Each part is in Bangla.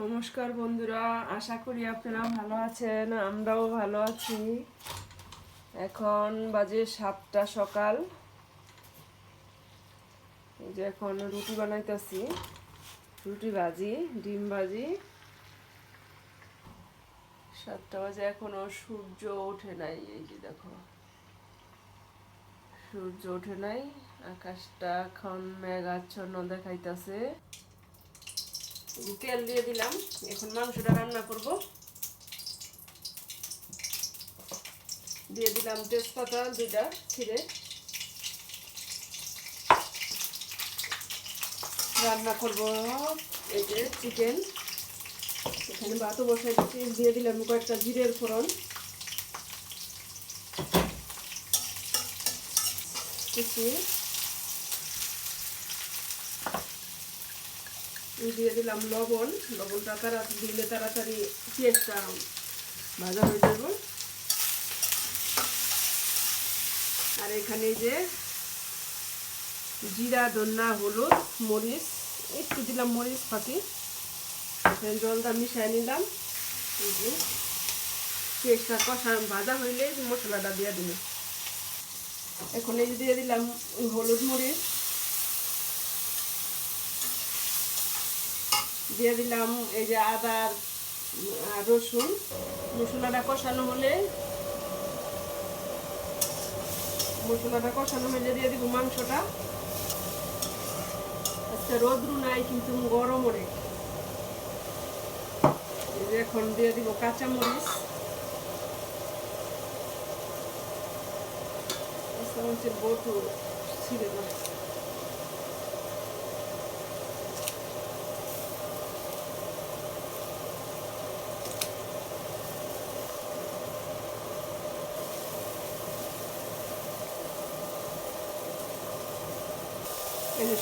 নমস্কার বন্ধুরা, আশা করি আপনারা ভালো আছেন, আমরাও ভালো আছি। এখন বাজে সাতটা সকাল। এই যে এখন রুটি বানাইতেছি, রুটি ভাজি, ডিম ভাজি। সাতটা বাজে এখনও, সূর্য ওঠে নাই, এই যে দেখো। সূর্য ওঠে নাই, আকাশটা এখন মেঘাচ্ছন্ন দেখাইতেছে। তেল দিয়ে দিলাম, এখন মাংসটা রান্না করব। দিয়ে দিলাম তেজপাতা দুইটা ছিঁড়ে। রান্না করব এই যে চিকেন এখানে ভাতও বসাই দিয়ে দিলাম কয়েকটা জিরের ফোড়ন। কিছু দিয়ে দিলাম লবণ। লবণটা তারা দিলে তাড়াতাড়ি পেঁয়াজটা ভাজা হয়ে যাবে। আর এখানে যে জিরা, ধন্যা, হলুদ, মরিচ, একটু দিলাম মরিচ ফাঁকি। এখানে জলটা মিশিয়ে নিলাম। পেঁয়াজটা কষা ভাজা হইলে মশলাটা দিয়ে দিলাম। এখন এই দিয়ে দিলাম হলুদ মরিচ। দিয়ে দিলাম এই যে আদার রসুন। মশলাটা কষানো হলে, মশলাটা কষানো হলে দিয়ে দিব মাংসটা। আচ্ছা রোদ্রু নাই, কিন্তু গরম অনেক। এখন দিয়ে দিব কাঁচামরিচ। কাঁচামরিচের বটু ছিঁড়ে না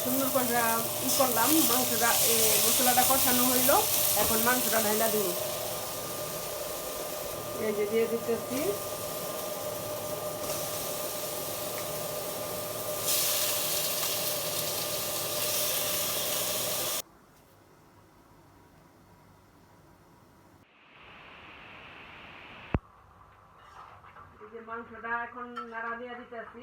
সুন্দর করে ই করলাম, মাংসটা মশলাটা কষানো হইল। এখন মাংসটা ঢাইলা দিব। এই যে দিয়ে দিতেছি। মাংসটা এখন নাড়া দিয়ে দিতেছি।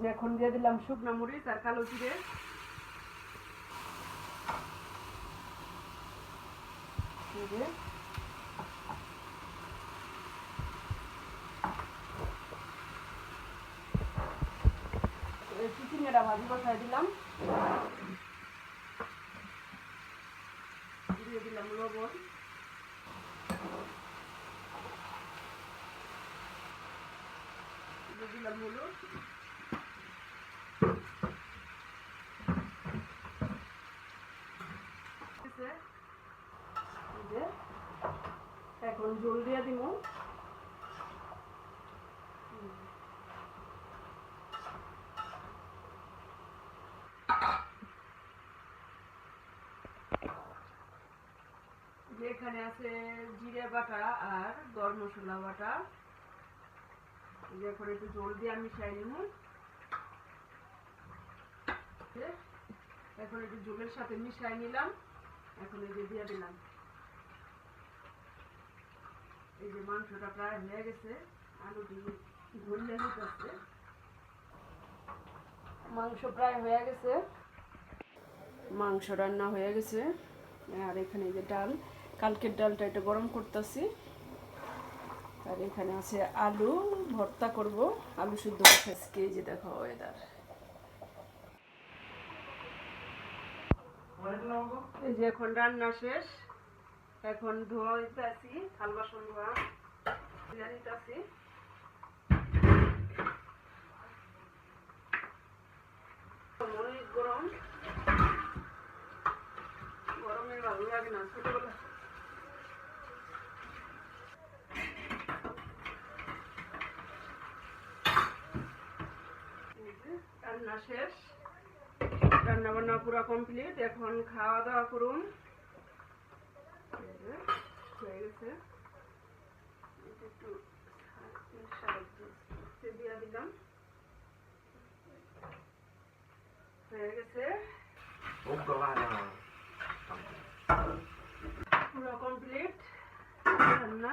যে এখন দিয়ে দিলাম শুকনো মরিচ আর কালো জিরে। চিচিঙ্গাটা ভাজি বসাই দিলাম। দিয়ে দিলাম লবণ। দিয়ে দিলাম হলুদ আছে। এই যে, এখন জল দিয়ে দিব যে এখানে আছে জিরে বাটা আর গরম মশলা বাটা। এখন একটু জল দিয়ে আমি মিশাই নিব। এখন একটু জলের সাথে মিশাই নিলাম। এখন এই যে দিয়ে দিলাম। এই যে মাংসটা প্রায় হয়ে গেছে। আলু আলুটি ঘুরলে হইতেছে মাংস প্রায় হয়ে গেছে। মাংস রান্না হয়ে গেছে। আর এখানে যে ডাল। কালকের ডালটা একটু গরম করতেছি। আর এখানে আছে আলু, ভর্তা করব। আলু শুদ্ধ আজকে যে দেখো ওয়েদার এই যে এখন রান্না শেষ। এখন ধোয়া দিতেছি, থাল বাসন ধোয়া। দিতেছি অনেক গরম। ভালো লাগে না ছোটবেলা এই যে, রান্না শেষ। রান্না বান্না পুরো কমপ্লিট এখন খাওয়া দাওয়া করুন হয়ে গেছে। পুরো কমপ্লিট রান্না।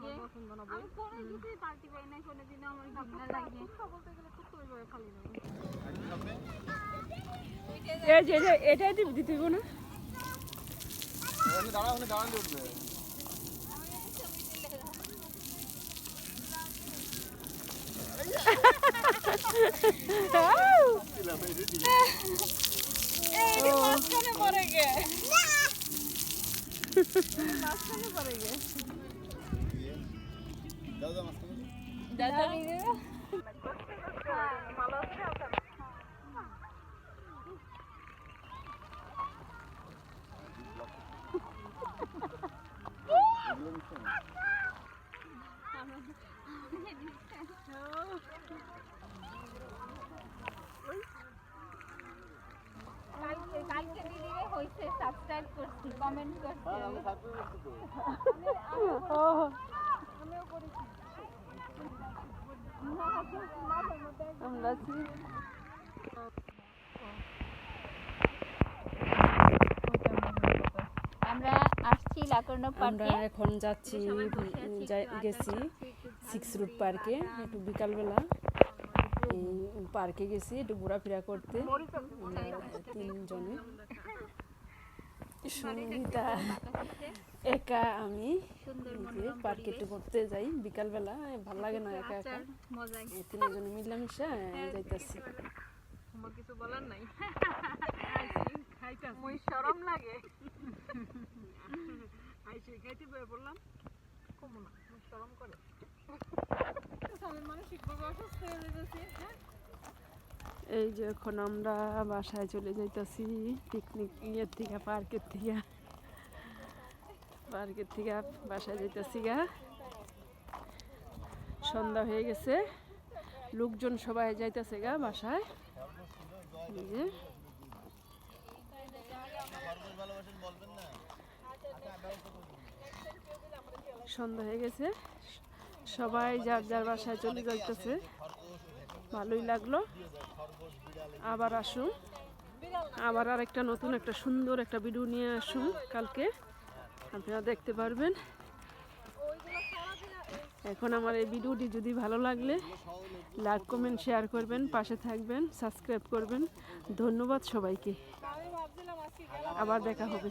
আমার পছন্দ না আমি কোনো কিছুই পারতে পারি না কোনোদিনও আমার গিন্না লাগে। বলতে গেলে কুত্তা ওইভাবে খালি এই যে এটাই দিবি দিতে হইব না? মাঝখানে পড়ে গে মাঝখানে পড়ে গে দাদা? কালকে কালকে দিদিরে হইছে সাবস্ক্রাইব করছি কমেন্ট করছি আমরা আছি আমরা আসছি লাকর্ণ আমরা পার্কে এখন যাচ্ছি গেছি সিক্স রুট পার্কে একটু বিকালবেলা পার্কে গেছি, একটু ঘোরাফেরা করতে। আমরা তিনজনে। সঙ্গীতা একা আমি এই যে পার্কে একটু ঘুরতে যাই বিকালবেলা ভালো লাগে না একা একা। তিনজনে মিলামিশা যাইতাছি। আমার কিছু বলার নাই? মই শরম লাগে। আইসি খাইতে বললাম কমো না শরম করে। মানসিকভাবে অসুস্থ হয়ে যেতেছি হ্যাঁ? এই যে এখন আমরা বাসায় চলে যাইতাছি পিকনিক ইয়ের থেকে পার্কের থেকে। পার্কের থেকে বাসায় যাইতাছি গা। সন্ধ্যা হয়ে গেছে। লোকজন সবাই যাইতাছে গা বাসায়। যে। সন্ধ্যা হয়ে গেছে। সবাই যার যার বাসায় চলে যাইতেছে। ভালোই লাগল। আবার আসুন আবার আর একটা নতুন, একটা সুন্দর একটা ভিডিও নিয়ে আসুন কালকে। আপনারা দেখতে পারবেন। এখন আমার এই ভিডিওটি যদি ভালো লাগলে লাইক, কমেন্ট, শেয়ার করবেন, পাশে থাকবেন, সাবস্ক্রাইব করবেন। ধন্যবাদ সবাইকে। আবার দেখা হবে।